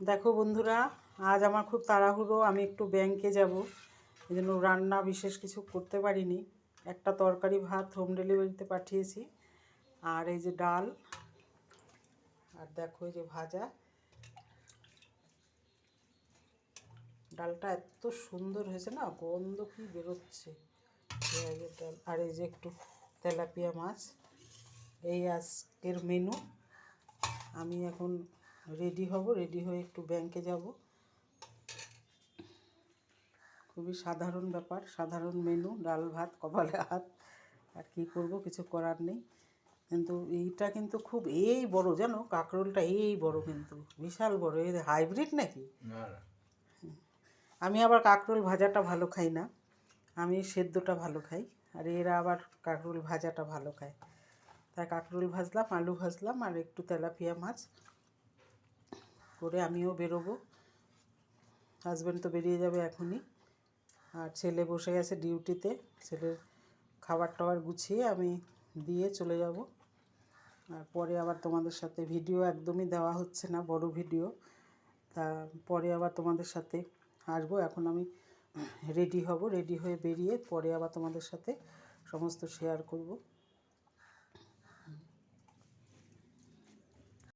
দেখো বন্ধুরা, আজ আমার খুব তাড়াহুড়ো, আমি একটু ব্যাংকে যাব। এই জন্য রান্না বিশেষ কিছু করতে পারিনি। একটা তরকারি, ভাত হোম ডেলিভারিতে পাঠিয়েছি। আর এই যে ডাল, আর দেখো এই যে ভাজা। ডালটা এত সুন্দর হয়েছে না, গন্ধ কি বেরোচ্ছে। আর এই যে একটু তেলাপিয়া মাছ। এই আজকের মেনু আমি এখন রেডি হব রেডি হয়ে একটু ব্যাংকে যাব। খুবই সাধারণ ব্যাপার সাধারণ মেনু ডাল ভাত কপালে হাত আর কি করব কিছু করার নেই। কিন্তু এইটা কিন্তু খুব এই বড় জানো কাঁকরোলটা এই বড় কিন্তু বিশাল বড় এই হাইব্রিড নাকি? আমি আবার কাঁকরোল ভাজাটা ভালো খাই না আমি সেদ্ধটা ভালো খাই আর এরা আবার কাঁকরোল ভাজাটা ভালো খায়। তাই কাঁকরোল ভাজলাম আলু ভাজলাম আর একটু তেলাপিয়া মাছ করে আমিও বেরোবো। হাজব্যান্ড তো বেরিয়ে যাবে এখনই। আর ছেলে বসে গেছে ডিউটিতে ছেলের খাবার টাবার গুছিয়ে আমি দিয়ে চলে যাব। আর পরে আবার তোমাদের সাথে ভিডিও একদমই দেওয়া হচ্ছে না, বড় ভিডিও তা পরে আবার তোমাদের সাথে আসব। এখন আমি রেডি হব রেডি হয়ে বেরিয়ে পরে আবার তোমাদের সাথে সমস্ত শেয়ার করব।